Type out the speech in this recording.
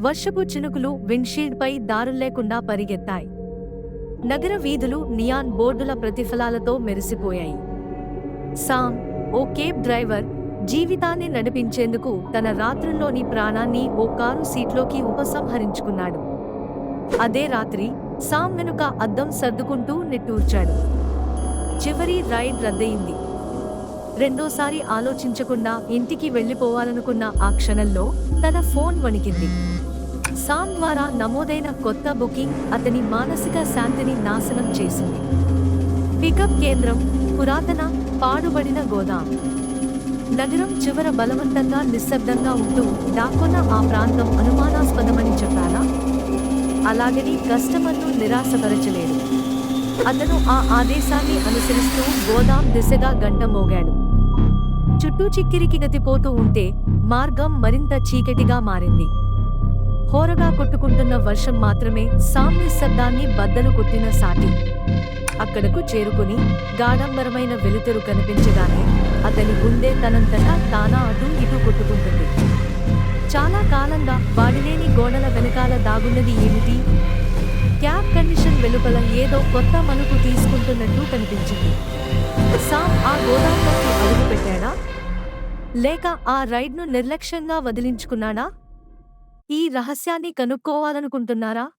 వర్షపు చినుకులు విండ్షీల్డ్పై దారుల్లేకుండా పరిగెత్తాయి. నగర వీధులు నియాన్ బోర్డుల ప్రతిఫలాలతో మెరిసిపోయాయి. సామ్ ఓ కేబ్ డ్రైవర్ జీవితాన్ని నడిపించేందుకు తన రాత్రుల్లోని ప్రాణాన్ని ఓ కారు సీట్లోకి ఉపసంహరించుకున్నాడు. అదే రాత్రి సామ్ వెనుక అద్దం సర్దుకుంటూ నిట్టూర్చాడు. చివరి రైడ్ రద్దయింది. రెండోసారి ఆలోచించకుండా ఇంటికి వెళ్ళిపోవాలనుకున్న ఆ క్షణంలో తన ఫోన్ వణికింది. సామ్ ద్వారా నమోదైన కొత్త బుకింగ్ అతని మానసిక శాంతిని నాశనం చేసింది. పికప్ కేంద్రం పురాతన పాడుబడిన గోదాం. నగరం చివర బలవంతంగా నిశ్శబ్దంగా ఉంటూ దాక్కున్న ఆ ప్రాంతం అనుమానాస్పదమని చెప్పారా అలాగని కస్టమర్ను నిరాశపరచలేదు. అతను ఆ ఆదేశాన్ని అనుసరిస్తూ గోదాం దిశగా గంట మోగాడు. చుట్టూ చిక్కిరికి గతిపోతూ ఉంటే మార్గం మరింత చీకటిగా మారింది. హోరగా కొట్టుకుంటున్న వర్షం మాత్రమే సామ్య శబ్దాన్ని బద్దలు కొట్టిన సాటి. అక్కడకు చేరుకుని గాఢంబరమైన వెలుతురు కనిపించగానే అతని గుండె తనంతటా తానా అటు ఇటు కొట్టుకుంటుంది. చాలా కాలంగా వాడిలేని గోడల వెనకాల దాగున్నది ఏమిటి? క్యాబ్ కండిషన్ వెలుపల ఏదో కొత్త మలుపు తీసుకుంటున్నట్టు కనిపించింది. సామ్ ఆ గోదాంలోకి అడుగు లేక ఆ రైడ్ను నిర్లక్ష్యంగా వదిలించుకున్నాడా? ఈ రహస్యాన్ని కనుక్కోవాలనుకుంటున్నారా?